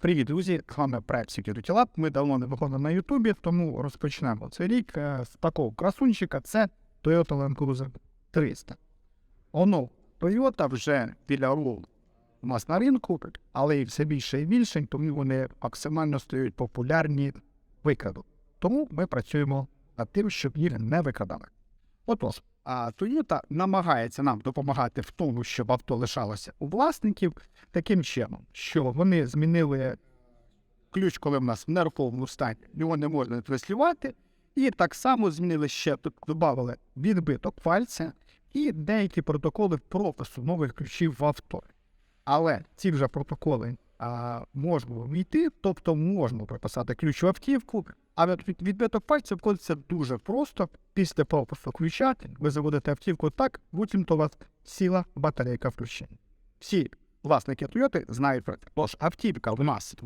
Привіт, друзі! З вами Security Lab. Ми давно не виходили на Ютубі, тому розпочнемо цей рік е, з такого красунчика. Це Toyota Land Cruiser 300. Оно Toyota вже біля року у нас на ринку, але і все більше і більше, тому вони максимально стають популярні викраду. Тому ми працюємо над тим, щоб їх не викрадали. Отож, а Toyota намагається нам допомагати в тому, щоб авто лишалося у власників таким чином, що вони змінили ключ, коли в нас в нерухомому стані, його не можна транслювати, і так само змінили ще тут додали відбиток пальця і деякі протоколи пропису нових ключів в авто. Але ці вже протоколи можна вмійти, тобто можна прописати ключ в автівку, а від- від- відбиток пальця входиться дуже просто. Після пропису ключа ви заводите автівку так, буцімто у вас сіла батарейка включення. Всі власники Toyota знають про це. Тож автівка в нас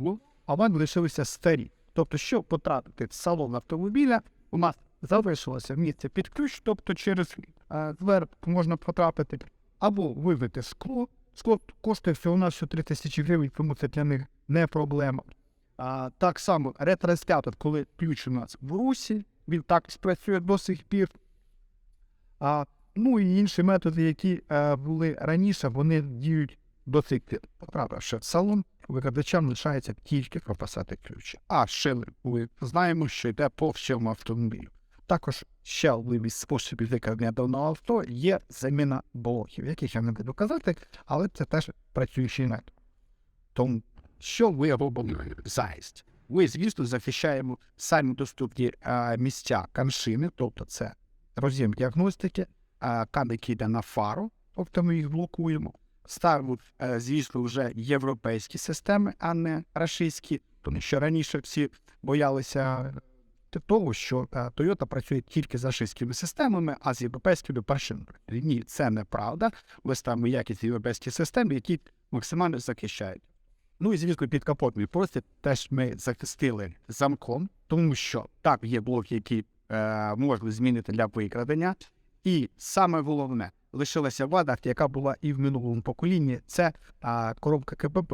а вони лишилися старі. Тобто, щоб потрапити в салон автомобіля, у нас залишилося місце під ключ, тобто через е, двер можна потрапити, або вивити скло. Скло коштує всього на 3 тисячі гривень, тому це для них не проблема. А, так само ретранслятор, коли ключ у нас в русі, він так спрацює до сих пір. А, ну і інші методи, які е, були раніше, вони діють до цих пір. Правда, що салон викрадачам лишається тільки прописати ключ. А шили ми знаємо, що йде по всьому автомобілю. Також ще один із способів викрадення даного авто є заміна блоків, яких я не буду казати, але це теж працюючий метод. Тому що ви робимо заїзд? Ми, звісно, захищаємо самі доступні е, місця каншини, тобто це роз'єм діагностики, е, кан, який йде на фару, тобто ми їх блокуємо. Ставимо, е, звісно, вже європейські системи, а не рашистські, тому що раніше всі боялися е, того, що е, Toyota працює тільки з рашистськими системами, а з європейськими першими. Ні, це неправда. Ми ставимо якість європейські системи, які максимально захищають. Ну і звісно, під капотний простір теж ми захистили замком, тому що так є блоки, які е, можна змінити для викрадення. І саме головне, лишилася вада, яка була і в минулому поколінні, це а, коробка КПП.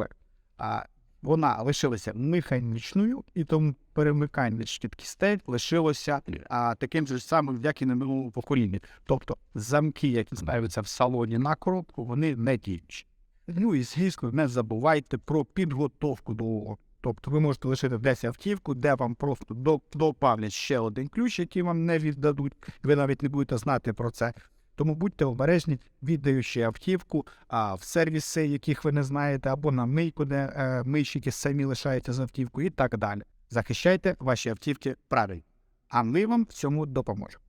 А, вона лишилася механічною, і тому перемикання швидкістей лишилося а, таким же самим, як і на минулому поколінні. Тобто замки, які ставляться в салоні на коробку, вони не діючі. Ну і звісно, не забувайте про підготовку до. Тобто ви можете лишити десь автівку, де вам просто до- добавлять ще один ключ, який вам не віддадуть, ви навіть не будете знати про це. Тому будьте обережні, віддаючи автівку а, в сервіси, яких ви не знаєте, або на мийку, де е, мийщики самі лишаються з автівкою і так далі. Захищайте ваші автівки правильно. А ми вам в цьому допоможемо.